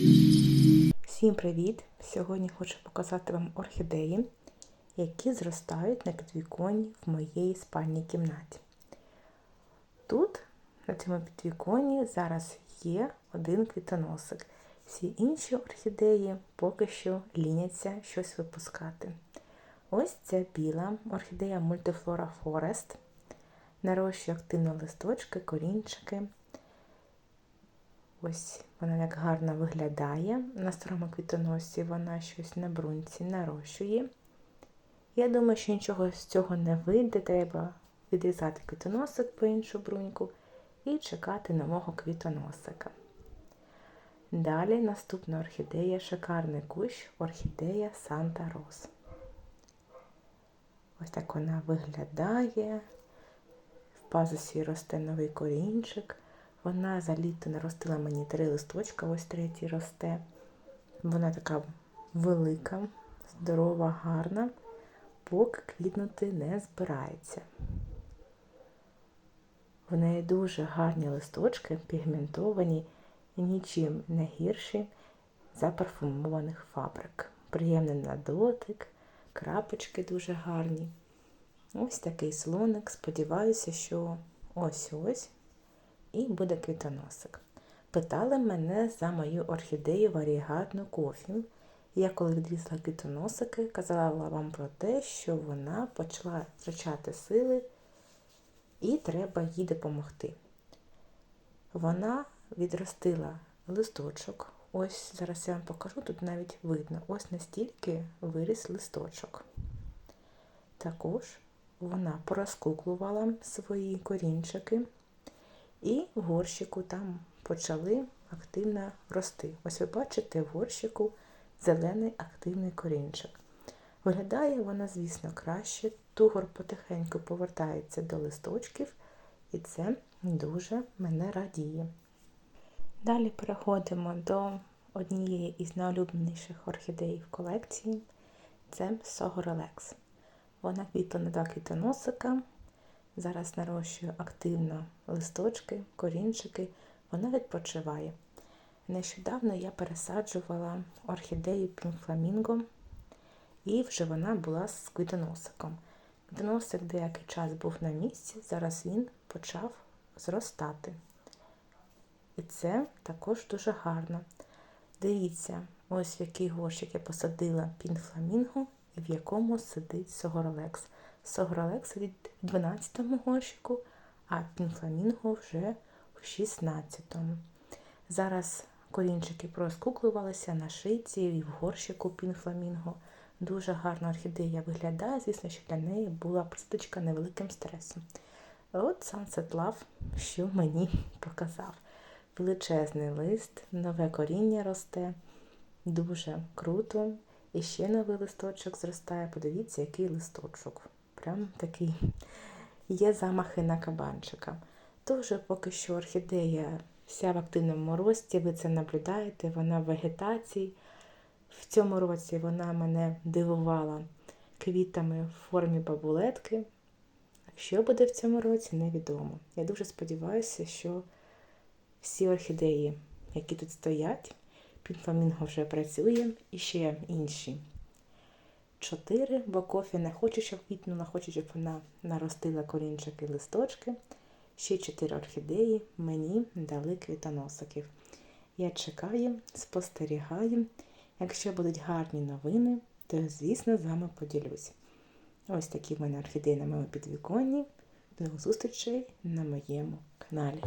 Всім привіт! Сьогодні хочу показати вам орхідеї, які зростають на підвіконні в моїй спальній кімнаті. Тут, на цьому підвіконні, зараз є один квітоносик. Всі інші орхідеї поки що ліняться щось випускати. Ось ця біла орхідея Multiflora Forest. Нарощує активно листочки, корінчики. Ось вона як гарно виглядає. На старому квітоносі вона щось на брунці нарощує. Я думаю, що нічого з цього не вийде. Треба відрізати квітоносик по іншу бруньку і чекати нового квітоносика. Далі наступна орхідея, шикарний кущ, орхідея Санта Рос. Ось так вона виглядає. В пазусі росте новий корінчик. Вона за літо наростила мені три листочка, ось третій росте. Вона така велика, здорова, гарна, поки квітнути не збирається. В неї дуже гарні листочки, пігментовані і нічим не гірші за парфумованих фабрик. Приємний на дотик, крапочки дуже гарні. Ось такий слоник. Сподіваюся, що ось-ось і буде квітоносик. Питали мене за мою орхідею варігатну кофі. Я коли відрізала квітоносики, казала вам про те, що вона почала втрачати сили і треба їй допомогти. Вона відростила листочок. Ось зараз я вам покажу, тут навіть видно, ось настільки виріс листочок. Також вона порозкуклувала свої корінчики. І в горщику там почали активно рости. Ось ви бачите в горщику зелений активний корінчик. Виглядає вона, звісно, краще. Тугор потихеньку повертається до листочків, і це дуже мене радіє. Далі переходимо до однієї із найулюбленіших орхідей в колекції це Согорелекс. Вона квітла на два квітоносика. Зараз нарощую активно листочки, корінчики, вона відпочиває. Нещодавно я пересаджувала орхідею Пінфламінго, і вже вона була з квітоносиком. Квітоносик деякий час був на місці, зараз він почав зростати. І це також дуже гарно. Дивіться, ось в який горщик я посадила пінфламінго і в якому сидить Согорлекс. Согролекс сидить в 12-му горщику, а пінфламінго вже в 16-му. Зараз корінчики проскуклювалися на шиці і в горщику пінфламінго. Дуже гарна орхідея виглядає, звісно, що для неї була присадочка невеликим стресом. От Sunset Love, що мені показав. Величезний лист, нове коріння росте, дуже круто. І ще новий листочок зростає. Подивіться, який листочок. Прям такий є замахи на кабанчика. Тож поки що орхідея вся в активному рості, ви це наблюдаєте, вона в вегетації. В цьому році вона мене дивувала квітами в формі бабулетки. Що буде в цьому році, невідомо. Я дуже сподіваюся, що всі орхідеї, які тут стоять, пінфламінго вже працює і ще інші. Чотири, бо кофі не хочу, щоб квітнула, хочу, щоб вона наростила корінчики листочки. Ще чотири орхідеї мені дали квітоносиків. Я чекаю, спостерігаю. Якщо будуть гарні новини, то, звісно, з вами поділюсь. Ось такі в мене орхідеї на моєму підвіконні. До зустрічей на моєму каналі.